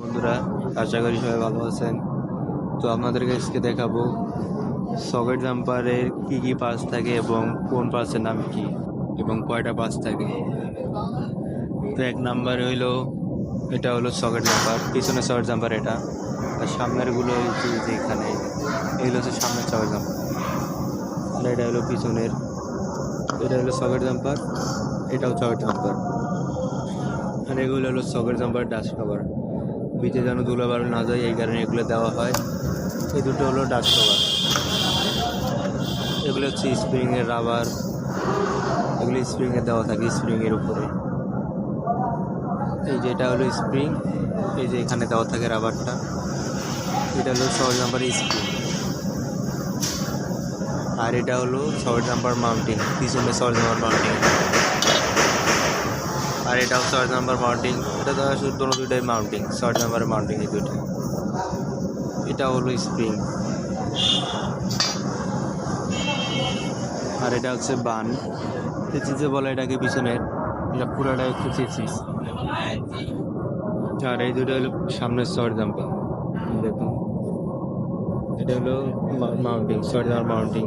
বন্ধুরা আশা করি সবাই ভালো আছেন? তো আপনাদেরকে আজকে দেখাবো সকেট জাম্পারের কি কি পার্টস থাকে এবং কোন পার্টসের নাম কি এবং কয়টা পার্টস থাকে। তো এক নাম্বার হইল, এটা হলো সকেট জাম্পার, পিছনে সকেট জাম্পার এটা। আর সামনেরগুলো যে এখানে, এগুলো হচ্ছে সামনের সকেট জাম্পার। আর এটা হলো পিছনের, এটা হলো সকেট জাম্পার, এটাও সকেট জাম্পার। আর এগুলো হলো সকেট জাম্পার ডাস্ট কভার বিচে যেন ধুলো বালু না যায়, এই কারণে এগুলো দেওয়া হয়। এই দুটো হলো ডাস্ট কভার এগুলো হচ্ছে স্প্রিংয়ের রাবার। এগুলো স্প্রিংয়ে দেওয়া থাকে স্প্রিংয়ের উপরে। এই যে এটা হলো স্প্রিং, এই যে এখানে দেওয়া থাকে রাবারটা, এটা হলো সকেট জাম্পার স্প্রিং। আর এটা হলো সকেট জাম্পার মাউন্টিং পিছনে সকেট জাম্পার মাউন্টিং আর এটাও শর্ট নাম্বার মাউন্টিং এটা তো দোনো দুইটাই মাউন্টিং শর্ট নাম্বার মাউন্টিং এই দুইটা। এটা হলো স্প্রিং আর এটা হচ্ছে বান। চিচিসে বলে এটাকে পিছনের এটা পুরাটা হচ্ছে চিচিস আর এই দুটো হলো সামনের শর্ট জাম্পার দেখুন। এটা হলো মাউন্টিং শর্ট জাম্পার মাউন্টিং